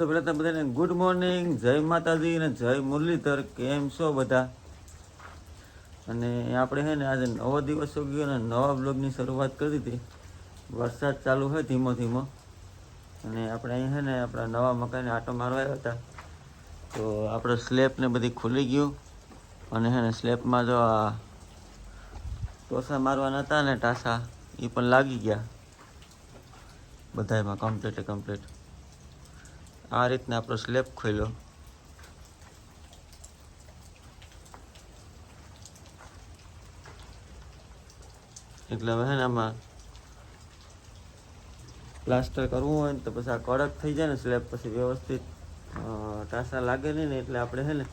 તો બધાને good morning જય માતાજી અને જય મુરલીધર, કેમ છો બધા? અને આપણે છે ને આજે નવો દિવસ ગયો અને નવા બ્લોગની શરૂઆત કરી હતી વરસાદ ચાલુ હોય ધીમો ધીમો. અને આપણે અહીં છે ને આપણા નવા મકાને આટો મારવા આવ્યા હતા. તો આપણે સ્લેબ ને બધી ખુલી ગયું. અને છે ને સ્લેબમાં જો આ ટોસા મારવાના હતા ને ટાસા એ પણ લાગી ગયા. બધાયમાં કમ્પ્લીટ કમ્પ્લીટ આ રીતના આપણો સ્લેબ ખોલ્યો એટલે હવે આમાં પ્લાસ્ટર કરવું હોય ને તો પછી આ કડક થઈ જાય ને સ્લેબ પછી વ્યવસ્થિત ટાંસા લાગે નહીં ને એટલે આપણે હે ને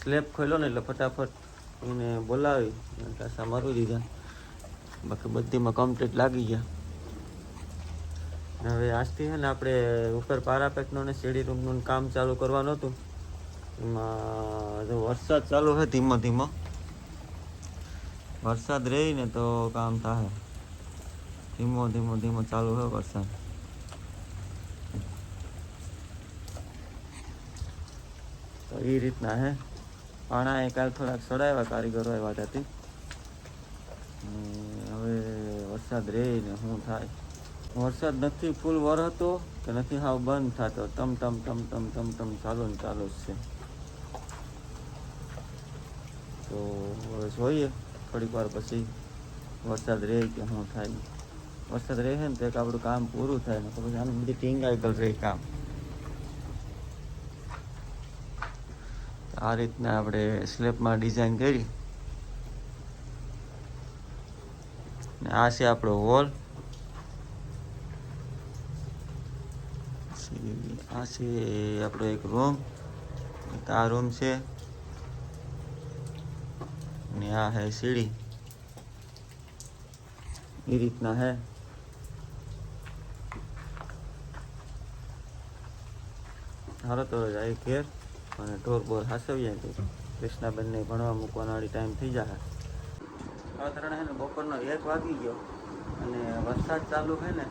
સ્લેબ ખોલ્યો ને એટલે ફટાફટ એને બોલાવી ટાંસા મારી દીધા. બાકી બધીમાં કમ્પ્લીટ લાગી ગયા. હવે આજથી છે ને આપણે ઉપર પારાપેટનું ને સીડી રૂમનું કામ ચાલુ કરવાનું હતું. એમાં જો વરસાદ ચાલુ છે ધીમો ધીમો. વરસાદ રહી ને તો કામ થાય ધીમો ધીમો ધીમો ચાલુ છે વરસાદ. તો એ રીતના હે. પાણા એ કાલ થોડાક સડાવ્યા કારીગરો આવ્યા હતી હવે વરસાદ રહે ને શું થાય. વરસાદ નથી, ફૂલ વરસતો કે નથી, હાવ બંધ થતો. તમ તમ તમ તમ તમ તમ ચાલુ ને ચાલુ જ છે. તો હવે જોઈએ, થોડીક વાર પછી વરસાદ રહે કે શું થાય. વરસાદ રહે ને તો એક આપણું કામ પૂરું થાય, ને તો પછી આનું બધી ટીંગાઈ રહે કામ. આ રીતના આપણે સ્લેબમાં ડિઝાઇન કરી. આ છે આપણો હોલ. આ છે આપણો એક રૂમ આ રૂમ છે. ને આ હે સીડી. એ રીતના હે. હાલો તો જાય ઘેર અને ઢોર બોર હાસવીએ તો કૃષ્ણાબેનને ભણવા મૂકવાનો વાળી ટાઈમ થઈ જાય હવે ત્રણે હે ને બપોરનો એક વાગી ગયો અને વરસાદ ચાલુ છે ને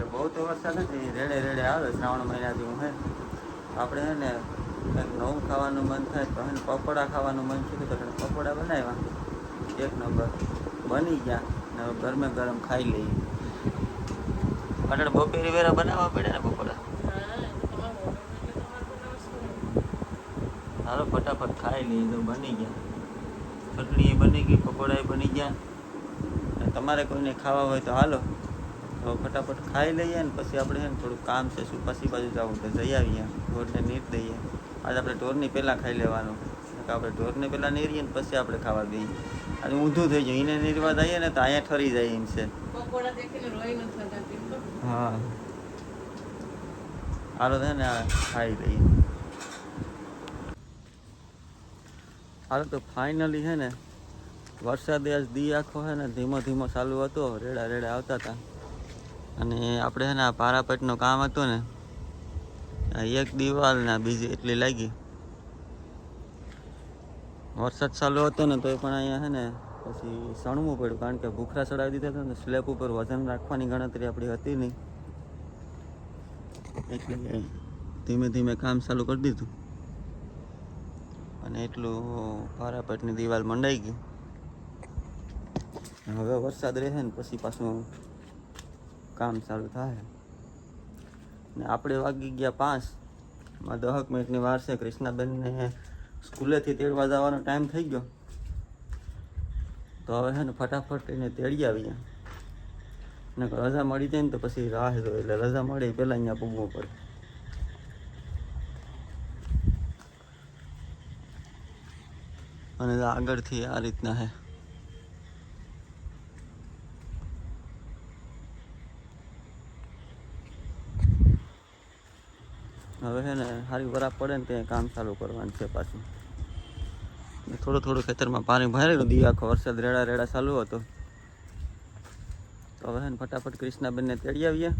એટલે બહુ તો વરસાદ નથી રેડે રેડે આવે, શ્રાવણ મહિનાથી હું હે આપણે હે ને કંઈક નવું ખાવાનું મન થાય, તો હે ને પકોડા ખાવાનું મન થયું તો એને પકોડા બનાવ્યા. એક નંબર. બની ગયા. ને હવે ગરમે ગરમ ખાઈ લઈએ. એટલે બપેરી વેરા બનાવવા પડે ને પકોડા? હાલો, ફટાફટ ખાઈ લઈએ, તો બની ગયા. ચટણી બની ગઈ પકોડા બની ગયા. તમારે કોઈને ખાવા હોય તો હાલો. તો ફટાફટ ખાઈ લઈએ ને પછી આપણે છે ને થોડું કામ છે શું પછી બાજુ જવું તો જઈ આવીએ. ઢોરને નીર દઈએ. આજે આપણે ઢોરની પહેલાં ખાઈ લેવાનું. આપણે ઢોરને પહેલાં નીરીએ ને પછી આપણે ખાવા દઈએ. આજે ઊંધું થઈ જાય. એને નીરવા જઈએ ને તો અહીંયા ઠરી જાય એમ છે. હા. હાલો છે ને ખાઈ લઈએ. હાલો તો ફાઇનલી છે ને વરસાદ આજ દી આખો છે ને ધીમો ધીમો ચાલુ હતો. રેડા રેડા આવતા હતા. અને આપણે છે ને આ પારાપટનું કામ હતું ને એક દિવાલ ને બીજી એટલી લાગી. વરસાદ ચાલુ હતો ને તો પણ અહીંયા છે ને પછી સણવું પડ્યું, કારણ કે ભૂખરા ચડાવી દીધા હતા ને, સ્લેબ ઉપર વજન રાખવાની ગણતરી આપણી હતી નહીં. એટલે ધીમે ધીમે કામ ચાલુ કરી દીધું. અને એટલું પારાપેટની દિવાલ મંડાઈ ગઈ. હવે વરસાદ રહે ને પછી પાછું કામ ચાલુ થાય. ને આપણે વાગી ગયા પાંચ. માં દહક મિનિટની વાર છે. કૃષ્ણાબેનને સ્કૂલેથી તેડવા જવાનો ટાઈમ થઈ ગયો. તો હવે છે ને ફટાફટ એને તેડી આવીએ. ને રજા મળી જાય ને તો પછી રાહ જો એટલે રજા મળે એ પહેલાં અહીંયા પૂગવું પડે. અને આગળથી આ રીતના હે. હવે છે ને સારી વરાપ પડે ને ત્યાં કામ ચાલુ કરવાનું છે પાછું. થોડું થોડું ખેતરમાં પાણી ભરેલું દી આખો વરસાદ રેડા રેડા ચાલુ હતો. તો હવે છે ને ફટાફટ કૃષ્ણાબેનને તેડી આવીએ.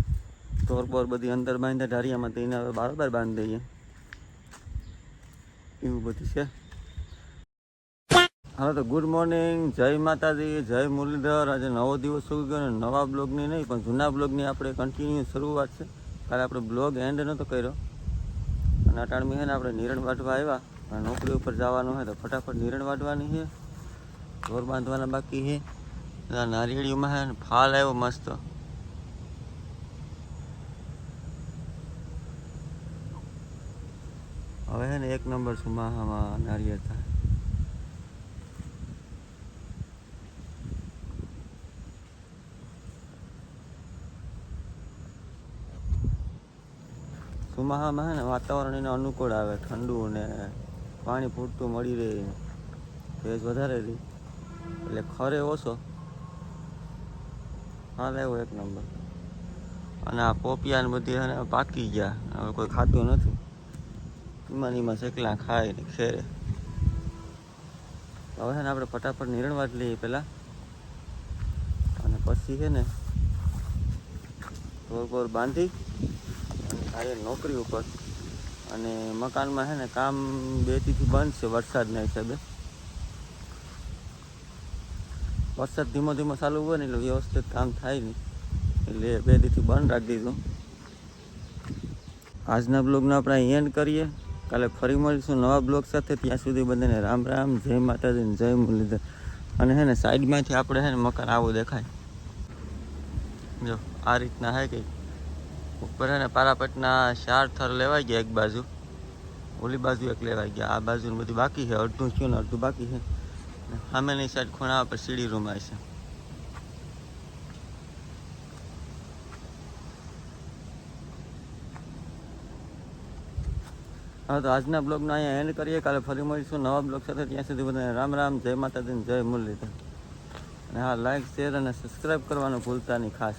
ઢોર બોર બધી અંદર બાંધે, ઢારિયામાં તેને હવે બરાબર બાંધી દઈએ. એવું બધું છે. હાલો તો ગુડ મોર્નિંગ જય માતાજી, જય મુરલીધર. આજે નવો દિવસ સુધી ગયો નવા બ્લોગની નહીં, પણ જૂના બ્લોગની આપણે કન્ટિન્યુ શરૂઆત છે. કાલે આપણે બ્લોગ એન્ડ નહોતો કર્યો. અને અટાણમી છે ને આપણે નિરણ વાઢવા આવ્યા. અને નોકરી ઉપર જવાનું હોય તો ફટાફટ નિરણ વાઢવાની છે ઢોર બાંધવાના બાકી છે આ નારિયેળીમાં છે ને ફાલ આવ્યો મસ્ત. હવે છે ને એક નંબર સુમાહામાં નારિયેળ થાય. ચોમાસામાં છે ને વાતાવરણ એને અનુકૂળ આવે. ઠંડુ ને પાણી પૂરતું મળી રહે. ભેજ વધારે રહી. એટલે ખરે ઓછો. હા, લેવો એક નંબર. અને આ પોપિયા ને બધી છે પાકી ગયા. હવે કોઈ ખાતું નથી. એમાં એમાં શેકલા ખાય ને ખેરે. હવે છે ને આપણે ફટાફટ નિરણવા જ લઈએ પહેલાં અને પછી છે ને ગોળ બાંધી. આજે નોકરી ઉપર. અને મકાનમાં છે ને કામ બેથી બંધ છે વરસાદના હિસાબે. વરસાદ ધીમો ધીમો ચાલુ હોય ને એટલે વ્યવસ્થિત કામ થાય નહીં. એટલે બે દીથી બંધ રાખી દીધું. આજના બ્લોગને આપણે એન્ડ કરીએ. કાલે ફરી મળીશું નવા બ્લોગ સાથે. ત્યાં સુધી બધાને રામ રામ, જય માતાજી જય મુરલીધર. અને છે ને સાઈડમાંથી આપણે છે ને મકાન આવું દેખાય. જો, આ રીતના હે કંઈક ઉપર અને પારાપટના ચાર થર લેવાઈ ગયા એક બાજુ. ઓલી બાજુ એક લેવાઈ ગયા. આ બાજુ બધું બાકી છે. અડધું થયું ને અડધું બાકી છે. સામેની સાઈડ ખૂણા પર સીડી રૂમ આવે છે. હા, તો આજના બ્લોગનો અહીંયા એન્ડ કરીએ. કાલે ફરી મળીશું નવા બ્લોગ સાથે. ત્યાં સુધી બધાને રામ રામ. જય માતાજી જય મુરલીધર. અને હા લાઈક શેર અને સબસ્ક્રાઈબ કરવાનું ભૂલતા નહીં ખાસ.